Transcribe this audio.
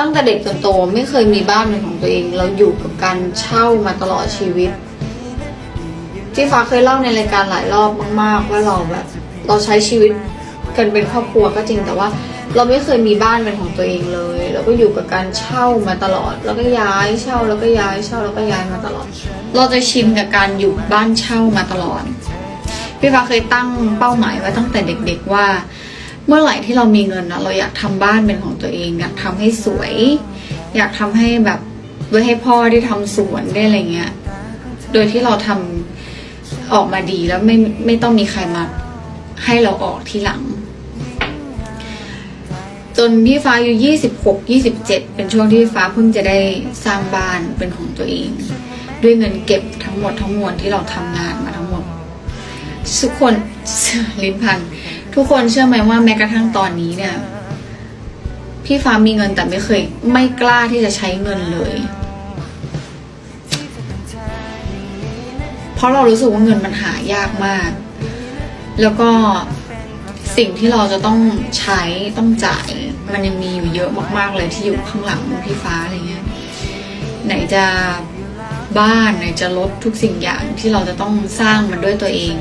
ตั้งแต่เด็กจนโตไม่เคยมีบ้านเป็นของตัวเอง เราอยู่กับการเช่ามาตลอดชีวิต ที่ฟ้าเคยเล่าในรายการหลายรอบมาก ๆ ว่าเราแบบ เราใช้ชีวิตกันเป็นครอบครัวก็จริงแต่ว่า เราไม่เคยมีบ้านเป็นของตัวเองเลยเราก็อยู่กับการเช่ามาตลอด แล้วก็ย้ายเช่าแล้วก็ย้ายเช่าแล้วก็ย้ายมาตลอด เราจะชินกับการอยู่บ้านเช่ามาตลอดพี่ฟ้าเคยตั้งเป้าหมายไว้ตั้งแต่เด็ก ๆว่า เมื่อไหร่ที่เรามีเงินนะเราอยากทำบ้านเป็นของตัวเอง อยากทำให้สวย อยากทำให้แบบไว้ให้พ่อได้ทำสวนได้อะไรเงี้ย โดยที่เราทำออกมาดีแล้วไม่ไม่ต้องมีใครมาให้เราออกทีหลัง จนพี่ฟ้าอยู่ยี่สิบหกยี่สิบเจ็ดเป็นช่วงที่ฟ้าเพิ่งจะได้สร้างบ้านเป็นของตัวเอง ด้วยเงินเก็บทั้งหมดทั้งมวลที่เราทำงานมาทั้ง ทุกคนลิ้นพัน ทุกคนเชื่อไหมว่าแม้กระทั่งตอนนี้เนี่ย พี่ฟ้ามีเงินแต่ไม่เคย ไม่กล้าที่จะใช้เงินเลย เพราะเรารู้สึกว่าเงินมันหายากมาก แล้วก็สิ่งที่เราจะต้องใช้ต้องจ่าย มันยังมีอยู่เยอะมากๆเลยที่อยู่ข้างหลังพี่ฟ้าอะไรเงี้ย ไหนจะ บ้านไหนจะลดทุกสิ่งอย่างที่เราจะต้องสร้างมันด้วยตัวเอง